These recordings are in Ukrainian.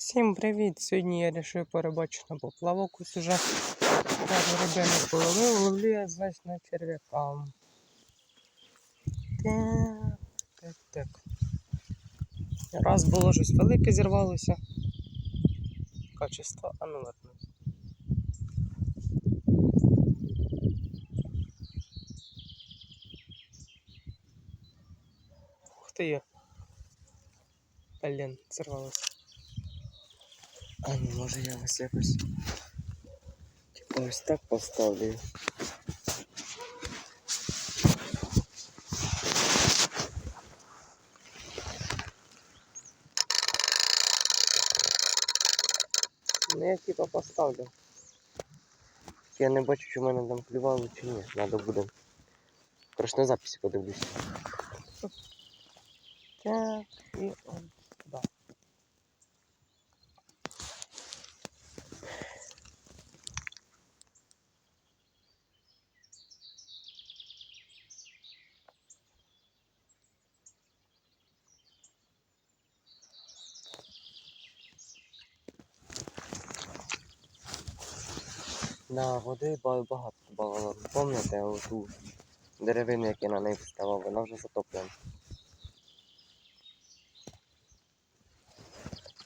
Всім привіт! Сьогодні я вирішив порибачити на поплавок. Ось уже пару рибини половив, ловлю я значить на черв'яка. Так, так, так. Раз було щось велике зірвалося. Качество, а. Ух ти. Блін, зірвалося. А ну може я вас якось типу ось так поставлю. Ну я типа поставлю. Я не бачу, чи в мене там клювало чи ні. Надо буде. Короче, на записі подивлюся. Так, і он Да, води багато було. Пам'ятаєте оту деревину, як я на неї вставав, вона вже затоплена.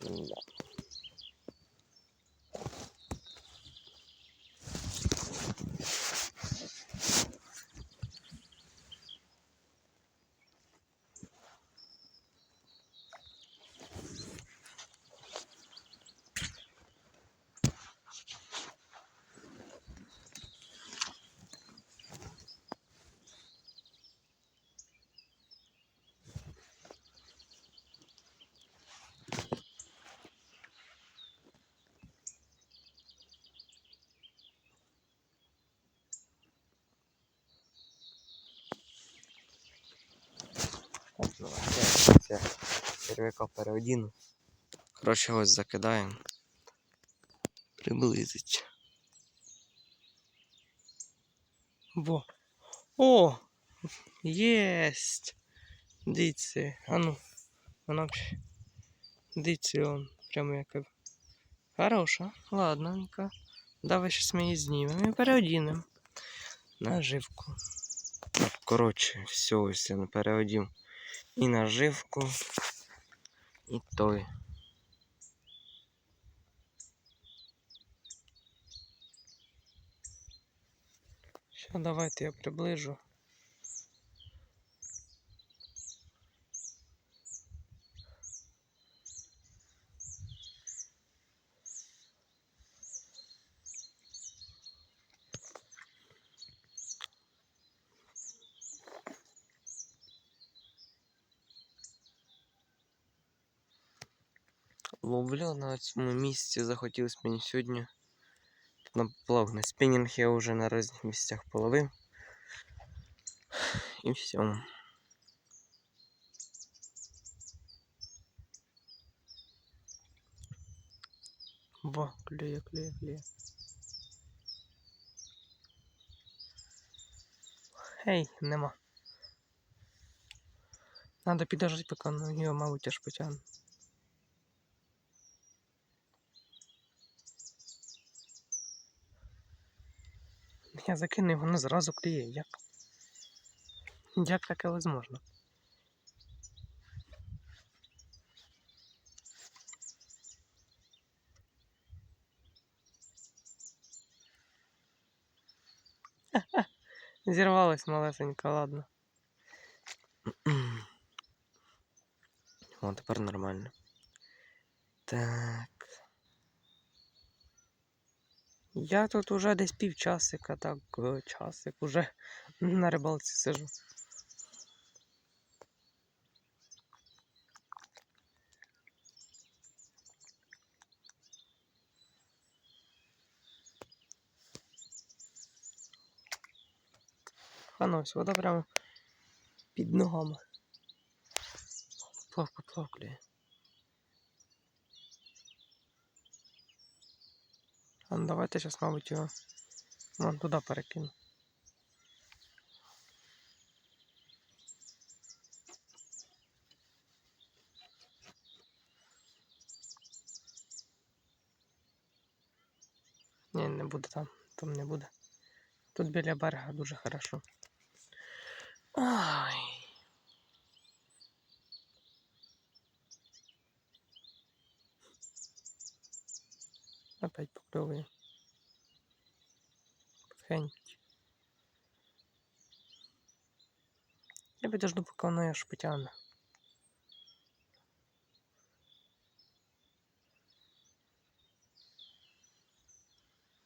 Да. Так, ну, я це черв'яка переодіну. Коротше, ось закидаємо. Приблизить. Во. О! Єсть! Дивіться. А ну. Вона. Дивіться, он. Прямо як. Хороша. Ладненько. Давай щас ми її знімемо і переодінемо. Наживку. Коротше, все, ось я переодів. І наживку, і той. Ще давайте я приближу. Ловлю на цьому місці, захотілося мені сьогодні на плавний спінінг я вже на різних місцях половив. І все. Во, клює, клює, клює. Ей, нема. Надо підождати, поки ну, його, мабуть, аж потягну. Я закинув, воно зразу клює. Як? Як таке возможно? Зірвалась малесенька, ладно. О, тепер нормально. Так. Я тут уже десь півчасика, так, е, часик уже на рибалці сижу. Ну вода прямо під ногами. Плавко плавклює. А давайте сейчас, мабуть, его, вон туда перекину. Ні, не буде там, там не буде. Тут біля берега дуже хорошо. Ах. Опять покльовує. Потихеньку. Я підожду, поки воно аж потягне.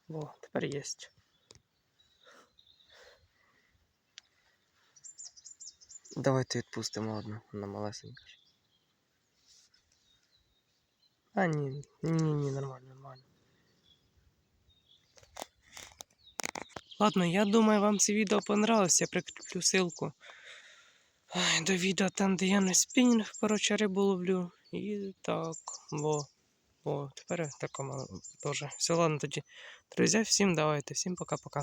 Во, тепер єсть. Давайте відпустимо одну на малесенька. ж. А, ні, ні, ні, ні, нормально, Ладно, я думаю, вам це відео понравилось. Я прикріплю ссылку до відео там, де я на спінінг, коротше, рибу ловлю. І так, во. О, тепер така мало теж. Все, ладно тоді. Друзі, всім давайте, всім пока-пока.